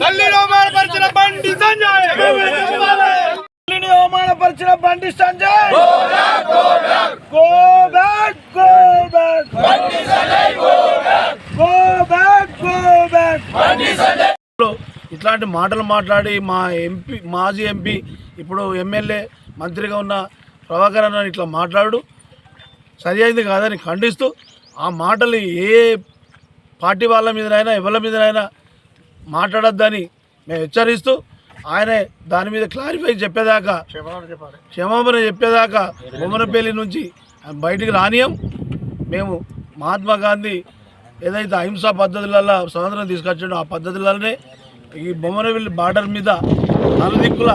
తల్లిని అవమానపరిచిన బండి సంజయ్ తల్లిని అవమానపరిచిన Bandi Sanjay go back go back go back go back ఇట్లాంటి మాటలు మాట్లాడి మా ఎంపీ మాజీ ఎంపీ ఇప్పుడు ఎమ్మెల్యే మంత్రిగా ఉన్న ప్రభాకర్ అన్న ఇట్లా మాట్లాడు. సరి అయింది కాదని ఖండిస్తూ ఆ మాటలు ఏ పార్టీ వాళ్ళ మీదనైనా ఎవరి మీదనైనా మాట్లాడొద్దని మేము హెచ్చరిస్తూ ఆయనే దాని మీద క్లారిఫై చెప్పేదాకా క్షమాపణ చెప్పేదాకా బొమ్మనపల్లి నుంచి బయటికి రానియం. మేము మహాత్మా గాంధీ ఏదైతే అహింసా పద్ధతులలో స్వతంత్రం తీసుకొచ్చాడో ఆ పద్ధతులలోనే ఈ బొమ్మనపల్లి బార్డర్ మీద నలుదిక్కుల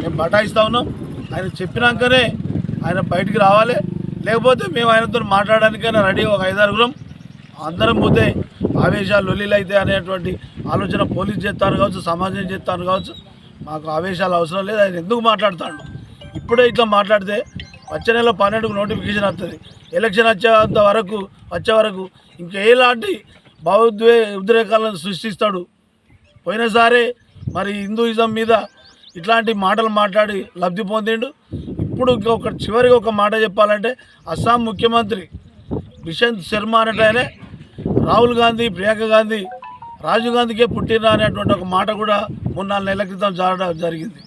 మేము బటాయిస్తూ ఉన్నాం. ఆయన చెప్పినాకనే ఆయన బయటికి రావాలి. లేకపోతే మేము ఆయనతో మాట్లాడడానికైనా రెడీ ఒక ఐదారుగురం. అందరం పోతే ఆవేశాలు లొల్లిలు అయితే అనేటువంటి ఆలోచన పోలీస్ చేస్తాను కావచ్చు సమాజం చేస్తాను కావచ్చు. మాకు ఆవేశాలు అవసరం లేదు. ఆయన ఎందుకు మాట్లాడుతాడు? ఇప్పుడే ఇట్లా మాట్లాడితే వచ్చే నెల పన్నెండుకు నోటిఫికేషన్ వస్తుంది. ఎలక్షన్ వచ్చేంత వరకు వచ్చే వరకు ఇంకేలాంటి భావోద్వే ఉద్రేకాలను సృష్టిస్తాడు? పోయినసారి మరి హిందూయిజం మీద ఇట్లాంటి మాటలు మాట్లాడి లబ్ధి పొందిండు. ఇప్పుడు ఇంకొక చివరికి ఒక మాట చెప్పాలంటే అస్సాం ముఖ్యమంత్రి బిషంత్ శర్మ అనేటైనే రాహుల్ గాంధీ ప్రియాంక గాంధీ రాజీవ్ గాంధీకే పుట్టిన అనేటువంటి ఒక మాట కూడా మూడు నాలుగు నెలల క్రితం జరగడం జరిగింది.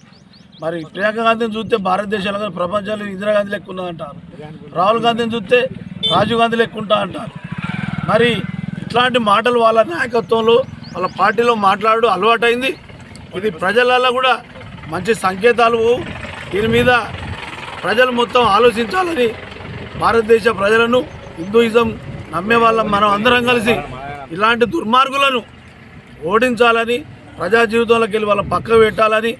మరి ప్రియాంక గాంధీని చూస్తే భారతదేశంలో కానీ ప్రపంచంలో ఇందిరాగాంధీ లెక్క ఉన్నదంటారు. రాహుల్ గాంధీని చూస్తే రాజీవ్ గాంధీ లెక్క ఉంటా అంటారు. మరి ఇట్లాంటి మాటలు వాళ్ళ నాయకత్వంలో వాళ్ళ పార్టీలో మాట్లాడు అలవాటైంది. ఇది ప్రజలలో కూడా మంచి సంకేతాలు దీని మీద ప్రజలు మొత్తం ఆలోచించాలని భారతదేశ ప్రజలను హిందూయిజం నమ్మే వాళ్ళం మనం అందరం కలిసి ఇలాంటి దుర్మార్గులను ఓడించాలని ప్రజా జీవితంలోకి వెళ్ళి వాళ్ళ పక్క పెట్టాలని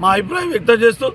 మా అభిప్రాయం వ్యక్తం చేస్తూ